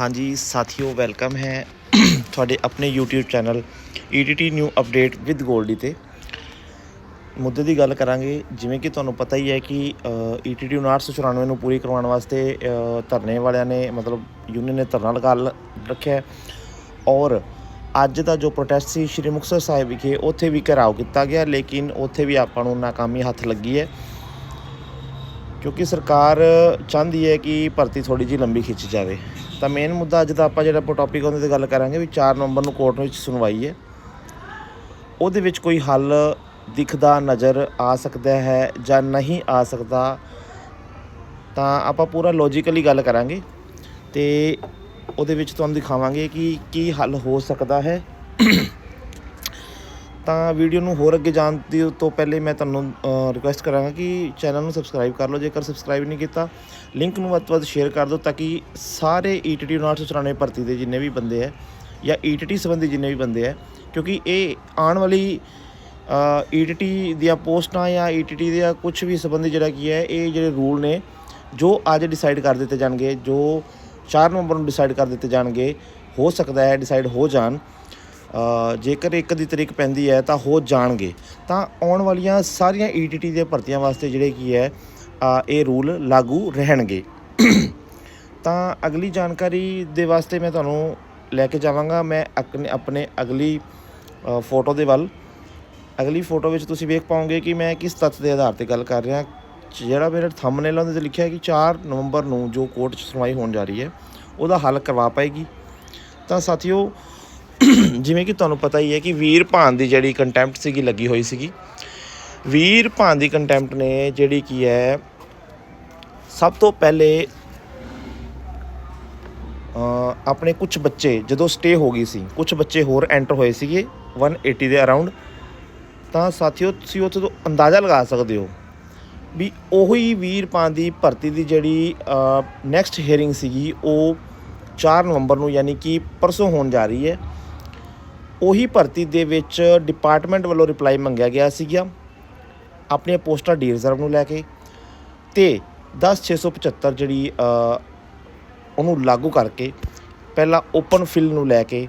ਹਾਂਜੀ, ਸਾਥੀਓ ਵੈਲਕਮ ਹੈ ਤੁਹਾਡੇ ਆਪਣੇ YouTube channel EDT new update with Goldy ਤੇ। ਮੁੱਦੇ ਦੀ ਗੱਲ ਕਰਾਂਗੇ, ਜਿਵੇਂ ਕਿ ਤੁਹਾਨੂੰ ਪਤਾ ਹੀ ਹੈ ਕਿ E ETT 994 ਨੂੰ ਪੂਰੀ ਕਰਵਾਉਣ ਵਾਸਤੇ ਧਰਨੇ ਵਾਲਿਆਂ ਨੇ, ਮਤਲਬ ਯੂਨੀਅਨ ਨੇ ਧਰਨਾ ਲਗਾ ਰੱਖਿਆ ਔਰ ਅੱਜ ਦਾ ਜੋ ਪ੍ਰੋਟੈਸਟ ਸੀ, ਸ਼੍ਰੀ ਮੁਕਤਸਰ ਸਾਹਿਬ ਵਿਖੇ, ਉੱਥੇ ਵੀ ਘਿਰਾਓ ਕੀਤਾ ਗਿਆ, ਲੇਕਿਨ ਉੱਥੇ ਵੀ ਆਪਾਂ ਨੂੰ ਨਾਕਾਮੀ ਹੱਥ ਲੱਗੀ ਹੈ। ਕਿਉਂਕਿ ਸਰਕਾਰ ਚਾਹੁੰਦੀ ਹੈ ਕਿ ਭਰਤੀ ਥੋੜੀ ਜਿਹੀ ਲੰਬੀ ਖਿੱਚ ਜਾਵੇ। ਤਾਂ ਮੇਨ ਮੁੱਦਾ ਅੱਜ ਦਾ ਆਪਾਂ ਜਿਹੜਾ ਟੌਪਿਕ ਉਹਦੇ ਤੇ ਗੱਲ ਕਰਾਂਗੇ ਵੀ 4 ਨਵੰਬਰ ਨੂੰ ਕੋਰਟ ਵਿੱਚ ਸੁਣਵਾਈ ਹੈ। ਉਹਦੇ ਵਿੱਚ ਕੋਈ ਹੱਲ ਦਿਖਦਾ, ਨਜ਼ਰ ਆ ਸਕਦਾ ਹੈ ਜਾਂ ਨਹੀਂ ਆ ਸਕਦਾ, ਤਾਂ ਆਪਾਂ ਪੂਰਾ ਲੌਜੀਕਲੀ ਗੱਲ ਕਰਾਂਗੇ ਤੇ ਉਹਦੇ ਵਿੱਚ ਤੁਹਾਨੂੰ ਦਿਖਾਵਾਂਗੇ ਕਿ ਕੀ ਹੱਲ ਹੋ ਸਕਦਾ ਹੈ। ਤਾਂ ਵੀਡੀਓ ਨੂੰ ਹੋਰ ਅੱਗੇ ਜਾਣ ਦੀ ਤੋਂ ਪਹਿਲੇ ਮੈਂ ਤੁਹਾਨੂੰ ਰਿਕੁਐਸਟ ਕਰਾਂਗਾ ਕਿ ਚੈਨਲ ਨੂੰ ਸਬਸਕ੍ਰਾਈਬ ਕਰ ਲਓ। ਜੇਕਰ ਸਬਸਕ੍ਰਾਈਬ ਨਹੀਂ ਕੀਤਾ ਲਿੰਕ ਨੂੰ ਵੱਧ ਤੋਂ ਵੱਧ ਸ਼ੇਅਰ ਕਰ ਦਿਓ ਤਾਂ ਕਿ ਸਾਰੇ E ETT 994 ਭਰਤੀ ਦੇ ਜਿੰਨੇ ਵੀ ਬੰਦੇ ਹੈ ਜਾਂ ETT ਸੰਬੰਧੀ ਜਿੰਨੇ ਵੀ ਬੰਦੇ ਹੈ ਕਿਉਂਕਿ ਇਹ ਆਉਣ ਵਾਲੀ ETT ਦੀਆਂ ਪੋਸਟਾਂ ਜਾਂ ETT ਦੀਆਂ ਕੁਝ ਵੀ ਸੰਬੰਧੀ ਜਿਹੜਾ ਕੀ ਹੈ, ਇਹ ਜਿਹੜੇ ਰੂਲ ਨੇ, ਜੋ ਅੱਜ ਡਿਸਾਈਡ ਕਰ ਦਿੱਤੇ ਜਾਣਗੇ, ਜੋ 4 ਨਵੰਬਰ ਨੂੰ ਡਿਸਾਈਡ ਕਰ ਦਿੱਤੇ ਜਾਣਗੇ, ਹੋ ਸਕਦਾ ਹੈ ਡਿਸਾਈਡ ਹੋ ਜਾਣ। ਜੇਕਰ ਇੱਕ ਦੀ ਤਰੀਕ ਪੈਂਦੀ ਹੈ ਤਾਂ ਹੋ ਜਾਣਗੇ। ਤਾਂ ਆਉਣ ਵਾਲੀਆਂ ਸਾਰੀਆਂ ETT ਦੇ ਭਰਤੀਆਂ ਵਾਸਤੇ ਜਿਹੜੇ ਕੀ ਹੈ ਇਹ ਰੂਲ ਲਾਗੂ ਰਹਿਣਗੇ। ਤਾਂ ਅਗਲੀ ਜਾਣਕਾਰੀ ਦੇ ਵਾਸਤੇ ਮੈਂ ਤੁਹਾਨੂੰ ਲੈ ਕੇ ਜਾਵਾਂਗਾ। ਮੈਂ ਆਪਣੇ ਆਪਣੇ ਅਗਲੀ ਫੋਟੋ ਦੇ ਵੱਲ। ਅਗਲੀ ਫੋਟੋ ਵਿੱਚ ਤੁਸੀਂ ਵੇਖ ਪਾਓਗੇ ਕਿ ਮੈਂ ਕਿਸ ਤੱਥ ਦੇ ਆਧਾਰ ਤੇ ਗੱਲ ਕਰ ਰਿਹਾ। ਜਿਹੜਾ ਮੇਰਾ ਥੰਬਨੇਲ ਉਹਦੇ ਤੇ ਲਿਖਿਆ ਹੈ ਕਿ 4 ਨਵੰਬਰ ਨੂੰ ਜੋ ਕੋਰਟ 'ਚ ਸੁਣਵਾਈ ਹੋਣ ਜਾ ਰਹੀ ਹੈ, ਉਹਦਾ ਹੱਲ ਕਰਵਾ ਪਾਏਗੀ। ਤਾਂ ਸਾਥੀਓ ਜਿਵੇਂ ਕਿ ਤੁਹਾਨੂੰ ਪਤਾ ਹੀ ਹੈ ਕਿ ਵੀਰ ਭਾਨ ਦੀ ਜਿਹੜੀ ਕੰਟੈਂਪਟ ਸੀਗੀ, ਲੱਗੀ ਹੋਈ ਸੀਗੀ। ਵੀਰ ਭਾਨ ਦੀ ਕੰਟੈਂਪਟ ਨੇ ਜਿਹੜੀ ਕੀ ਹੈ, ਸਭ ਤੋਂ ਪਹਿਲੇ ਆਪਣੇ ਕੁਝ ਬੱਚੇ, ਜਦੋਂ ਸਟੇ ਹੋ ਗਈ ਸੀ ਕੁਝ ਬੱਚੇ ਹੋਰ ਐਂਟਰ ਹੋਏ ਸੀਗੇ 180 ਦੇ ਅਰਾਊਂਡ ਤਾਂ ਸਾਥੀਓ, ਤੁਸੀਂ ਉੱਥੇ ਤੋਂ ਅੰਦਾਜ਼ਾ ਲਗਾ ਸਕਦੇ ਹੋ ਵੀ ਉਹੀ ਵੀਰਪਾਨ ਦੀ ਭਰਤੀ ਦੀ ਜਿਹੜੀ ਨੈਕਸਟ ਹੀਅਰਿੰਗ ਸੀਗੀ, ਉਹ 4 ਨਵੰਬਰ ਨੂੰ, ਯਾਨੀ ਕਿ ਪਰਸੋਂ ਹੋਣ ਜਾ ਰਹੀ ਹੈ। ਉਹੀ ਭਰਤੀ ਦੇ ਵਿੱਚ ਡਿਪਾਰਟਮੈਂਟ ਵੱਲੋਂ ਰਿਪਲਾਈ ਮੰਗਿਆ ਗਿਆ ਸੀਗਾ। ਆਪਣੀਆਂ ਪੋਸਟਾਂ ਡੀ ਰਿਜ਼ਰਵ ਨੂੰ ਲੈ ਕੇ ਤੇ 10675 ਜਿਹੜੀ ਉਹਨੂੰ ਲਾਗੂ ਕਰਕੇ ਪਹਿਲਾਂ ਓਪਨ ਫਿਲ ਨੂੰ ਲੈ ਕੇ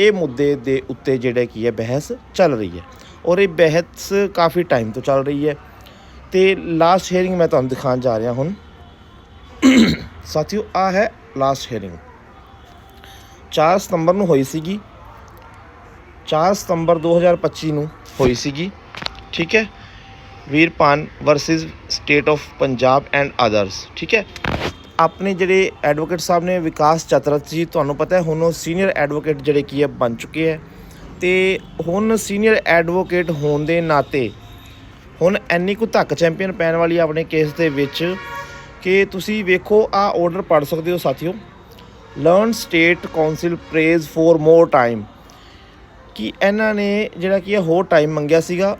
ਇਹ ਮੁੱਦੇ ਦੇ ਉੱਤੇ ਜਿਹੜਾ ਕੀ ਹੈ, ਬਹਿਸ ਚੱਲ ਰਹੀ ਹੈ। ਔਰ ਇਹ ਬਹਿਸ ਕਾਫੀ ਟਾਈਮ ਤੋਂ ਚੱਲ ਰਹੀ ਹੈ। ਤੇ ਲਾਸਟ ਹੀਅਰਿੰਗ ਮੈਂ ਤੁਹਾਨੂੰ ਦਿਖਾਉਣ ਜਾ ਰਿਹਾ ਹੁਣ। ਸਾਥੀਓ ਆ ਹੈ ਲਾਸਟ ਹੀਅਰਿੰਗ 4 ਸਤੰਬਰ ਨੂੰ ਹੋਈ ਸੀਗੀ। 4 ਸਤੰਬਰ 2025 ਨੂੰ ਹੋਈ ਸੀਗੀ, ਠੀਕ ਹੈ? Veerpan versus state of Punjab and others ਠੀਕ ਹੈ? ਆਪਣੇ ਜਿਹੜੇ ਐਡਵੋਕੇਟ ਸਾਹਿਬ ਨੇ ਵਿਕਾਸ ਚਤਰਥ ਜੀ, ਤੁਹਾਨੂੰ ਪਤਾ ਹੈ, ਹੁਣ ਉਹ ਸੀਨੀਅਰ ਐਡਵੋਕੇਟ ਜਿਹੜੇ ਕੀ ਹੈ, ਬਣ ਚੁੱਕੇ ਹੈ। ਤੇ ਹੁਣ ਸੀਨੀਅਰ ਐਡਵੋਕੇਟ ਹੋਣ ਦੇ ਨਾਤੇ ਹੁਣ ਐਨੀ ਕੁ ਧੱਕ ਚੈਂਪੀਅਨ ਪੈਣ ਵਾਲੀ ਆ ਆਪਣੇ ਕੇਸ ਦੇ ਵਿੱਚ ਕਿ ਤੁਸੀਂ ਵੇਖੋ ਆ ਆਰਡਰ ਪੜ੍ਹ ਸਕਦੇ ਹੋ ਸਾਥੀਓ। Learned state counsel prays for more time ਕਿ ਇਹਨਾਂ ਨੇ ਜਿਹੜਾ ਕੀ ਹੈ ਹੋਰ ਟਾਈਮ ਮੰਗਿਆ ਸੀਗਾ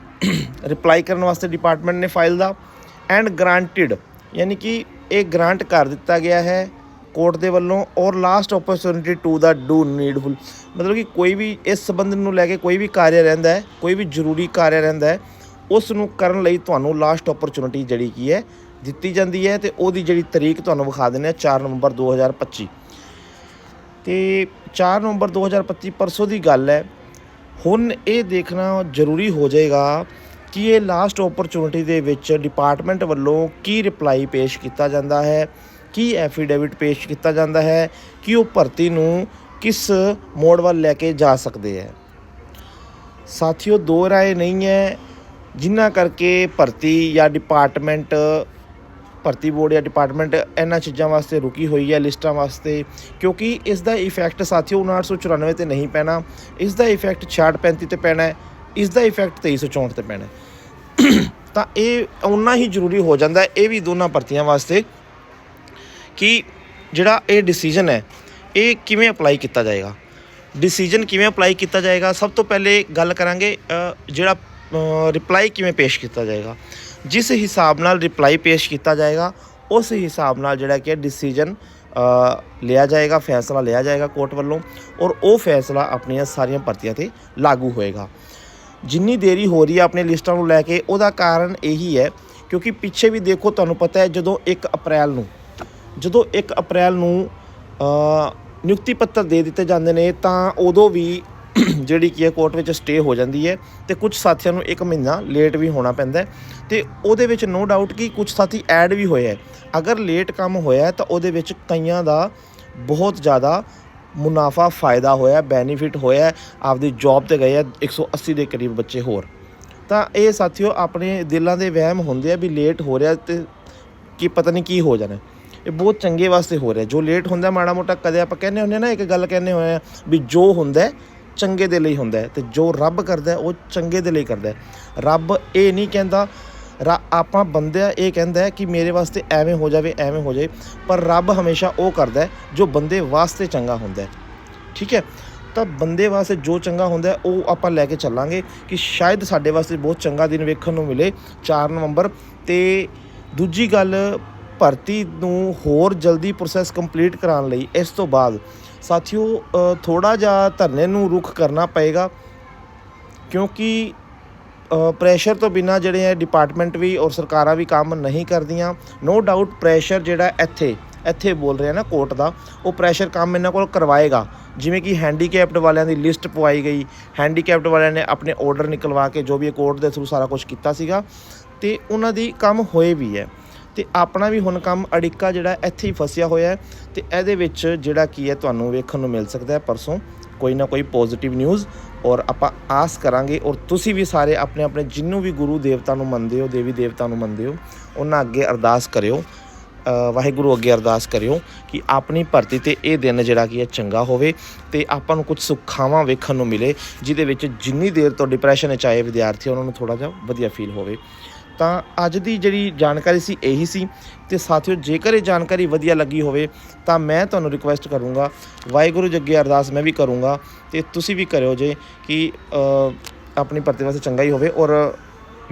ਰਿਪਲਾਈ ਕਰਨ ਵਾਸਤੇ ਡਿਪਾਰਟਮੈਂਟ ਨੇ ਫਾਈਲ ਦਾ ਐਂਡ ਗ੍ਰਾਂਟਡ ਯਾਨੀ ਕਿ ਇਹ ਗ੍ਰਾਂਟ ਕਰ ਦਿੱਤਾ ਗਿਆ ਹੈ ਕੋਰਟ ਦੇ ਵੱਲੋਂ, ਔਰ ਲਾਸਟ ਓਪਰਚੁਨਿਟੀ ਟੂ ਦਾ ਡੂ ਨੀਡਫੁਲ ਮਤਲਬ ਕਿ ਕੋਈ ਵੀ ਇਸ ਸੰਬੰਧ ਨੂੰ ਲੈ ਕੇ ਕੋਈ ਵੀ ਕਾਰਜ ਰਹਿੰਦਾ ਹੈ, ਕੋਈ ਵੀ ਜ਼ਰੂਰੀ ਕਾਰਜ ਰਹਿੰਦਾ ਹੈ, ਉਸ ਨੂੰ ਕਰਨ ਲਈ ਤੁਹਾਨੂੰ ਲਾਸਟ ਓਪਰਚੁਨਿਟੀ ਜਿਹੜੀ ਕੀ ਹੈ, ਦਿੱਤੀ ਜਾਂਦੀ ਹੈ ਤੇ ਉਹਦੀ ਜਿਹੜੀ ਤਰੀਕ ਤੁਹਾਨੂੰ ਵਿਖਾ ਦਿੰਦੇ ਆ 4 ਨਵੰਬਰ 2025 ਤੇ 4 ਨਵੰਬਰ 2025 ਪਰਸੋਂ ਦੀ ਗੱਲ ਹੈ ਹੁਣ ਇਹ ਦੇਖਣਾ ਜ਼ਰੂਰੀ ਹੋ ਜਾਏਗਾ ਕਿ ਇਹ ਲਾਸਟ ਓਪਰਚੁਨਿਟੀ ਦੇ ਵਿੱਚ ਡਿਪਾਰਟਮੈਂਟ ਵੱਲੋਂ ਕੀ ਰਿਪਲਾਈ ਪੇਸ਼ ਕੀਤਾ ਜਾਂਦਾ ਹੈ, ਕੀ ਐਫੀਡੇਵਿਟ ਪੇਸ਼ ਕੀਤਾ ਜਾਂਦਾ ਹੈ, ਕਿ ਉਹ ਭਰਤੀ ਨੂੰ ਕਿਸ ਮੋੜ ਵੱਲ ਲੈ ਕੇ ਜਾ ਸਕਦੇ ਹੈ। ਸਾਥੀਓ ਦੋ ਰਾਏ ਨਹੀਂ ਹੈ, ਜਿਨ੍ਹਾਂ ਕਰਕੇ ਭਰਤੀ ਜਾਂ ਡਿਪਾਰਟਮੈਂਟ ਭਰਤੀ ਬੋਰਡ ਜਾਂ ਡਿਪਾਰਟਮੈਂਟ ਇਹਨਾਂ ਚੀਜ਼ਾਂ ਵਾਸਤੇ ਰੁਕੀ ਹੋਈ ਹੈ ਲਿਸਟਾਂ ਵਾਸਤੇ, ਕਿਉਂਕਿ ਇਸ ਦਾ ਇਫੈਕਟ ਸਾਥੀਓ 994 ਤੇ ਨਹੀਂ ਪੈਣਾ। ਇਸ ਦਾ ਇਫੈਕਟ 6635 ਤੇ ਪੈਣਾ ਹੈ। ਇਸ ਦਾ ਇਫੈਕਟ 2364 ਤੇ ਪੈਣਾ ਹੈ। ਤਾਂ ਇਹ ਉਨਾ ਹੀ ਜ਼ਰੂਰੀ ਹੋ ਜਾਂਦਾ ਇਹ ਵੀ ਦੋਨਾਂ ਭਰਤੀਆਂ ਵਾਸਤੇ, ਕਿ ਜਿਹੜਾ ਇਹ ਡਿਸੀਜਨ ਹੈ, ਇਹ ਕਿਵੇਂ ਅਪਲਾਈ ਕੀਤਾ ਜਾਏਗਾ। ਡਿਸੀਜਨ ਕਿਵੇਂ ਅਪਲਾਈ ਕੀਤਾ ਜਾਏਗਾ, ਸਭ ਤੋਂ ਪਹਿਲੇ ਗੱਲ ਕਰਾਂਗੇ ਜਿਹੜਾ ਰਿਪਲਾਈ ਕਿਵੇਂ ਪੇਸ਼ ਕੀਤਾ ਜਾਏਗਾ। ਜਿਸ ਹਿਸਾਬ ਨਾਲ ਰਿਪਲਾਈ ਪੇਸ਼ ਕੀਤਾ ਜਾਏਗਾ, ਉਸ ਹਿਸਾਬ ਨਾਲ ਜਿਹੜਾ ਕਿ ਡਿਸੀਜਨ ਲਿਆ ਜਾਏਗਾ, ਫੈਸਲਾ ਲਿਆ ਜਾਏਗਾ ਕੋਰਟ ਵੱਲੋਂ ਔਰ ਉਹ ਫੈਸਲਾ ਆਪਣੀਆਂ ਸਾਰੀਆਂ ਭਰਤੀਆਂ ਤੇ ਲਾਗੂ ਹੋਏਗਾ। ਜਿੰਨੀ ਦੇਰੀ ਹੋ ਰਹੀ ਹੈ ਆਪਣੀ ਲਿਸਟਾਂ ਨੂੰ ਲੈ ਕੇ, ਉਹਦਾ ਕਾਰਨ ਇਹੀ ਹੈ ਕਿਉਂਕਿ ਪਿੱਛੇ ਵੀ ਦੇਖੋ ਤੁਹਾਨੂੰ ਪਤਾ ਹੈ ਜਦੋਂ 1 ਅਪ੍ਰੈਲ ਨੂੰ, ਜਦੋਂ 1 ਅਪ੍ਰੈਲ ਨੂੰ ਨਿਯੁਕਤੀ ਪੱਤਰ ਦੇ ਦਿੱਤੇ ਜਾਂਦੇ ਨੇ ਤਾਂ ਉਦੋਂ ਵੀ ਜਿਹੜੀ ਕੀ ਹੈ ਕੋਰਟ ਵਿੱਚ ਸਟੇ ਹੋ ਜਾਂਦੀ ਹੈ ਤੇ ਕੁਝ ਸਾਥੀਆਂ ਨੂੰ ਇੱਕ ਮਹੀਨਾ ਲੇਟ ਵੀ ਹੋਣਾ ਪੈਂਦਾ ਹੈ ਤੇ ਉਹਦੇ ਵਿੱਚ ਨੋ ਡਾਊਟ ਕਿ ਕੁਝ ਸਾਥੀ ਐਡ ਵੀ ਹੋਏ ਹੈ। ਅਗਰ ਲੇਟ ਕੰਮ ਹੋਇਆ ਤਾਂ ਉਹਦੇ ਵਿੱਚ ਕਈਆਂ ਦਾ ਬਹੁਤ ਜ਼ਿਆਦਾ ਮੁਨਾਫਾ ਫਾਇਦਾ ਹੋਇਆ ਬੈਨੀਫਿਟ ਹੋਇਆ ਆਪਦੀ ਜੌਬ ਤੇ ਗਏ ਆ 180 ਦੇ ਕਰੀਬ ਬੱਚੇ ਹੋਰ। ਤਾਂ ਇਹ ਸਾਥੀਓ ਆਪਣੇ ਦਿਲਾਂ ਦੇ ਵਹਿਮ ਹੁੰਦੇ ਆ ਵੀ ਲੇਟ ਹੋ ਰਿਹਾ ਤੇ ਕੀ ਪਤਾ ਨਹੀਂ ਕੀ ਹੋ ਜਾਣਾ ਇਹ ਬਹੁਤ ਚੰਗੇ ਵਾਸਤੇ ਹੋ ਰਿਹਾ ਜੋ ਲੇਟ ਹੁੰਦਾ ਮਾੜਾ ਮੋਟਾ ਕਦੇ ਆਪਾਂ ਕਹਿੰਦੇ ਹੁੰਦੇ ਨਾ, ਇੱਕ ਗੱਲ ਕਹਿੰਦੇ ਹੋਏ ਆ ਵੀ ਜੋ ਹੁੰਦਾ ਚੰਗੇ ਦੇ ਲਈ ਹੁੰਦਾ ਹੈ ਤੇ ਜੋ ਰੱਬ ਕਰਦਾ ਉਹ ਚੰਗੇ ਦੇ ਲਈ ਕਰਦਾ ਰੱਬ ਇਹ ਨਹੀਂ ਕਹਿੰਦਾ, ਰਾ, ਆਪਾਂ ਬੰਦੇ ਇਹ ਕਹਿੰਦਾ ਕਿ ਮੇਰੇ ਵਾਸਤੇ ਐਵੇਂ ਹੋ ਜਾਵੇ, ਐਵੇਂ ਹੋ ਜਾਏ ਪਰ ਰੱਬ ਹਮੇਸ਼ਾ ਉਹ ਕਰਦਾ ਜੋ ਬੰਦੇ ਵਾਸਤੇ ਚੰਗਾ ਹੁੰਦਾ ਠੀਕ ਹੈ? ਤਾਂ ਬੰਦੇ ਵਾਸਤੇ ਜੋ ਚੰਗਾ ਹੁੰਦਾ ਉਹ ਆਪਾਂ ਲੈ ਕੇ ਚੱਲਾਂਗੇ ਕਿ ਸ਼ਾਇਦ ਸਾਡੇ ਵਾਸਤੇ ਬਹੁਤ ਚੰਗਾ ਦਿਨ ਵੇਖਣ ਨੂੰ ਮਿਲੇ 4 ਨਵੰਬਰ। ਤੇ ਦੂਜੀ ਗੱਲ, ਭਰਤੀ ਨੂੰ ਹੋਰ ਜਲਦੀ ਪ੍ਰੋਸੈਸ ਕੰਪਲੀਟ ਕਰਾਉਣ ਲਈ, ਇਸ ਤੋਂ ਬਾਅਦ ਸਾਥੀਓ ਥੋੜਾ ਜਿਹਾ ਧਰਨੇ ਨੂੰ ਰੁਖ ਕਰਨਾ ਪਏਗਾ ਕਿਉਂਕਿ ਪ੍ਰੈਸ਼ਰ ਤੋਂ ਬਿਨਾ ਜਿਹੜੇ ਹੈ ਡਿਪਾਰਟਮੈਂਟ ਵੀ ਔਰ ਸਰਕਾਰਾਂ ਵੀ ਕੰਮ ਨਹੀਂ ਕਰਦੀਆਂ। ਨੋ ਡਾਊਟ ਪ੍ਰੈਸ਼ਰ ਜਿਹੜਾ ਇੱਥੇ ਇੱਥੇ ਬੋਲ ਰਿਹਾ ਨਾ ਕੋਰਟ ਦਾ, ਉਹ ਪ੍ਰੈਸ਼ਰ ਕੰਮ ਇਹਨਾਂ ਕੋਲ ਕਰਵਾਏਗਾ। ਜਿਵੇਂ ਕਿ ਹੈਂਡੀਕੈਪਡ ਵਾਲਿਆਂ ਦੀ ਲਿਸਟ ਪਵਾਈ ਗਈ ਹੈਂਡੀਕੈਪਡ ਵਾਲਿਆਂ ਨੇ ਆਪਣੇ ਆਰਡਰ ਨਿਕਲਵਾ ਕੇ ਜੋ ਵੀ ਕੋਰਟ ਦੇ ਥਰੂ ਸਾਰਾ ਕੁਝ ਕੀਤਾ ਸੀਗਾ, ਤੇ ਉਹਨਾਂ ਦੀ ਕੰਮ ਹੋਏ ਵੀ ਹੈ। ਤੇ ਆਪਣਾ ਵੀ ਹੁਣ ਕੰਮ ਅੜਿੱਕਾ ਜਿਹੜਾ ਇੱਥੇ ਹੀ ਫਸਿਆ ਹੋਇਆ ਹੈ ਤੇ ਇਹਦੇ ਵਿੱਚ ਜਿਹੜਾ ਕੀ ਹੈ ਤੁਹਾਨੂੰ ਵੇਖਣ ਨੂੰ ਮਿਲ ਸਕਦਾ ਹੈ ਪਰਸੋਂ। ਕੋਈ ਨਾ ਕੋਈ ਪੋਜ਼ਿਟਿਵ ਨਿਊਜ਼ ਔਰ ਆਪਾਂ ਆਸ ਕਰਾਂਗੇ ਔਰ ਤੁਸੀਂ ਵੀ ਸਾਰੇ ਆਪਣੇ ਆਪਣੇ ਜਿੰਨੂੰ ਵੀ ਗੁਰੂ ਦੇਵਤਾ ਨੂੰ ਮੰਨਦੇ ਹੋ, ਦੇਵੀ ਦੇਵਤਾ ਨੂੰ ਮੰਨਦੇ ਹੋ, ਉਹਨਾਂ ਅੱਗੇ ਅਰਦਾਸ ਕਰਿਓ। ਵਾਹਿਗੁਰੂ ਅੱਗੇ ਅਰਦਾਸ ਕਰਿਓ ਕਿ ਆਪਣੀ ਭਰਤੀ ਤੇ ਇਹ ਦਿਨ ਜਿਹੜਾ ਕੀ ਹੈ ਚੰਗਾ ਹੋਵੇ ਤੇ ਆਪਾਂ ਨੂੰ ਕੁਝ ਸੁੱਖਾਵਾਂ ਵੇਖਣ ਨੂੰ ਮਿਲੇ, ਜਿਹਦੇ ਵਿੱਚ ਜਿੰਨੀ ਦੇਰ ਤੋਂ ਡਿਪਰੈਸ਼ਨ ਵਿੱਚ ਆਏ ਵਿਦਿਆਰਥੀ ਉਹਨਾਂ ਨੂੰ ਥੋੜਾ ਜਿਹਾ ਵਧੀਆ ਫੀਲ ਹੋਵੇ। ਤਾਂ ਅੱਜ ਦੀ ਜਿਹੜੀ ਜਾਣਕਾਰੀ ਸੀ ਇਹੀ ਸੀ ਤੇ ਸਾਥੀਓ, ਜੇਕਰ ਇਹ ਜਾਣਕਾਰੀ ਵਧੀਆ ਲੱਗੀ ਹੋਵੇ ਤਾਂ ਮੈਂ ਤੁਹਾਨੂੰ ਰਿਕੁਐਸਟ ਕਰੂੰਗਾ, ਵਾਹਿਗੁਰੂ ਜੀ ਅੱਗੇ ਅਰਦਾਸ ਮੈਂ ਵੀ ਕਰੂੰਗਾ ਤੇ ਤੁਸੀਂ ਵੀ ਕਰਿਓ ਜੇ ਕਿ ਆਪਣੀ ਭਰਤੀ ਵਾਸਤੇ ਚੰਗਾ ਹੀ ਹੋਵੇ ਔਰ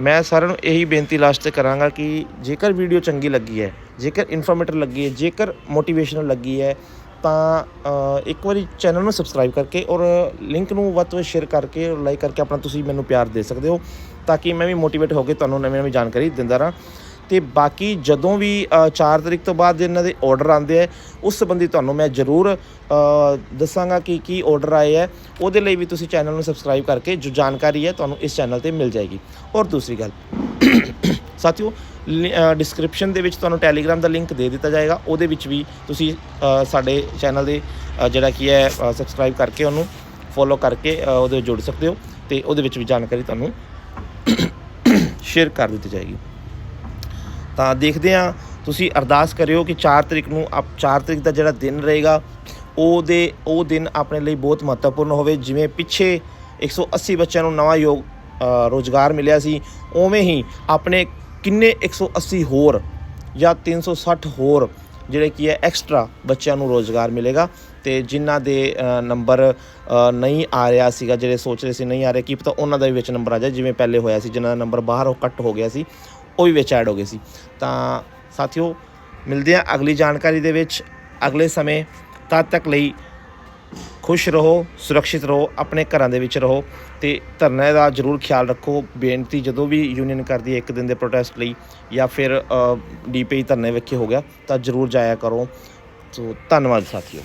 ਮੈਂ ਸਾਰਿਆਂ ਨੂੰ ਇਹੀ ਬੇਨਤੀ ਲਾਸਟ ਤੇ ਕਰਾਂਗਾ ਕਿ ਜੇਕਰ ਵੀਡੀਓ ਚੰਗੀ ਲੱਗੀ ਹੈ, ਜੇਕਰ ਇਨਫੋਰਮੇਟਿਵ ਲੱਗੀ ਹੈ, ਜੇਕਰ ਮੋਟੀਵੇਸ਼ਨਲ ਲੱਗੀ ਹੈ, ਤਾਂ ਇੱਕ ਵਾਰੀ ਚੈਨਲ ਨੂੰ ਸਬਸਕ੍ਰਾਈਬ ਕਰਕੇ ਔਰ ਲਿੰਕ ਨੂੰ ਵੱਧ ਤੋਂ ਵੱਧ ਸ਼ੇਅਰ ਕਰਕੇ ਔਰ ਲਾਈਕ ਕਰਕੇ ਆਪਣਾ ਤੁਸੀਂ ਮੈਨੂੰ ਪਿਆਰ ਦੇ ਸਕਦੇ ਹੋ। ਤਾਂ ਕਿ ਮੈਂ ਵੀ ਮੋਟੀਵੇਟ ਹੋ ਕੇ ਤੁਹਾਨੂੰ ਨਵੀਂ ਨਵੀਂ ਜਾਣਕਾਰੀ ਦਿੰਦਾ ਰਹਾਂ। ਤੇ ਬਾਕੀ ਜਦੋਂ ਵੀ 4 ਤਰੀਕ ਤੋਂ ਬਾਅਦ ਇਹਨਾਂ ਦੇ ਆਰਡਰ ਆਉਂਦੇ ਆ, ਉਸ ਸੰਬੰਧੀ ਤੁਹਾਨੂੰ ਮੈਂ ਜ਼ਰੂਰ ਦੱਸਾਂਗਾ ਕਿ ਕੀ ਆਰਡਰ ਆਏ ਹੈ ਉਹਦੇ ਲਈ ਵੀ ਤੁਸੀਂ ਚੈਨਲ ਨੂੰ ਸਬਸਕ੍ਰਾਈਬ ਕਰਕੇ ਜੋ ਜਾਣਕਾਰੀ ਹੈ ਤੁਹਾਨੂੰ ਇਸ ਚੈਨਲ ਤੇ ਮਿਲ ਜਾਏਗੀ। ਔਰ ਦੂਸਰੀ ਗੱਲ, ਸਾਥੀਓ ਡਿਸਕ੍ਰਿਪਸ਼ਨ ਦੇ ਵਿੱਚ ਤੁਹਾਨੂੰ ਟੈਲੀਗ੍ਰਾਮ ਦਾ ਲਿੰਕ ਦੇ ਦਿੱਤਾ ਜਾਏਗਾ। ਉਹਦੇ ਵਿੱਚ ਵੀ ਤੁਸੀਂ ਸਾਡੇ ਚੈਨਲ ਦੇ ਜਿਹੜਾ ਕੀ ਹੈ ਸਬਸਕ੍ਰਾਈਬ ਕਰਕੇ ਉਹਨੂੰ ਫੋਲੋ ਕਰਕੇ ਉਹਦੇ ਜੁੜ ਸਕਦੇ ਹੋ। ਤੇ ਉਹਦੇ ਵਿੱਚ ਵੀ ਜਾਣਕਾਰੀ ਤੁਹਾਨੂੰ ਸ਼ੇਅਰ ਕਰ ਦਿੱਤੀ ਜਾਏਗੀ। ਤਾਂ ਦੇਖਦੇ ਹਾਂ ਤੁਸੀਂ ਅਰਦਾਸ ਕਰਿਓ ਕਿ 4 ਤਰੀਕ ਨੂੰ ਆਪ 4 ਤਰੀਕ ਦਾ ਜਿਹੜਾ ਦਿਨ ਰਹੇਗਾ ਉਹਦੇ ਉਹ ਦਿਨ ਆਪਣੇ ਲਈ ਬਹੁਤ ਮਹੱਤਵਪੂਰਨ ਹੋਵੇ। ਜਿਵੇਂ ਪਿੱਛੇ 180 ਬੱਚਿਆਂ ਨੂੰ ਨਵਾਂ ਯੋਗ ਅ, ਰੋਜ਼ਗਾਰ ਮਿਲਿਆ ਸੀ ਉਵੇਂ ਹੀ ਆਪਣੇ ਕਿੰਨੇ 180 ਹੋਰ ਜਾਂ 360 ਹੋਰ ਜਿਹੜੇ ਕੀ ਹੈ ਐਕਸਟਰਾ ਬੱਚਿਆਂ ਨੂੰ ਰੋਜ਼ਗਾਰ ਮਿਲੇਗਾ। ਤੇ ਜਿਨ੍ਹਾਂ ਦੇ ਨੰਬਰ ਨਹੀਂ ਆ ਰਿਹਾ ਸੀਗਾ, ਜਿਹੜੇ ਸੋਚ ਰਹੇ ਸੀ ਨਹੀਂ ਆ ਰਿਹਾ, ਕੀ ਪਤਾ ਉਹਨਾਂ ਦਾ ਵੀ ਵਿੱਚ ਨੰਬਰ ਆ ਜਾਏ, ਜਿਵੇਂ ਪਹਿਲੇ ਹੋਇਆ ਸੀ, ਜਿਨ੍ਹਾਂ ਦਾ ਨੰਬਰ ਬਾਹਰ ਉਹ ਕੱਟ ਹੋ ਗਿਆ ਸੀ, ਉਹ ਵੀ ਵਿੱਚ ਐਡ ਹੋ ਗਏ ਸੀ। ਤਾਂ ਸਾਥੀਓ, ਮਿਲਦੇ ਆ ਅਗਲੀ ਜਾਣਕਾਰੀ ਦੇ ਵਿੱਚ। ਅਗਲੇ ਸਮੇਂ ਤਦ ਤੱਕ ਲਈ ਖੁਸ਼ ਰਹੋ, ਸੁਰੱਖਿਅਤ ਰਹੋ, ਆਪਣੇ ਘਰਾਂ ਦੇ ਵਿੱਚ ਰਹੋ ਤੇ ਧਰਨੇ ਦਾ ਜ਼ਰੂਰ ਖਿਆਲ ਰੱਖੋ। ਬੇਨਤੀ, ਜਦੋਂ ਵੀ ਯੂਨੀਅਨ ਕਰਦੀ ਹੈ, ਇੱਕ ਦਿਨ ਦੇ ਪ੍ਰੋਟੈਸਟ ਲਈ ਜਾਂ ਫਿਰ ਡੀਪੀ ਧਰਨੇ ਵਿਖੇ ਹੋ ਗਿਆ, ਤਾਂ ਜ਼ਰੂਰ ਜਾਇਆ ਕਰੋ। ਸੋ ਧੰਨਵਾਦ ਸਾਥੀਓ।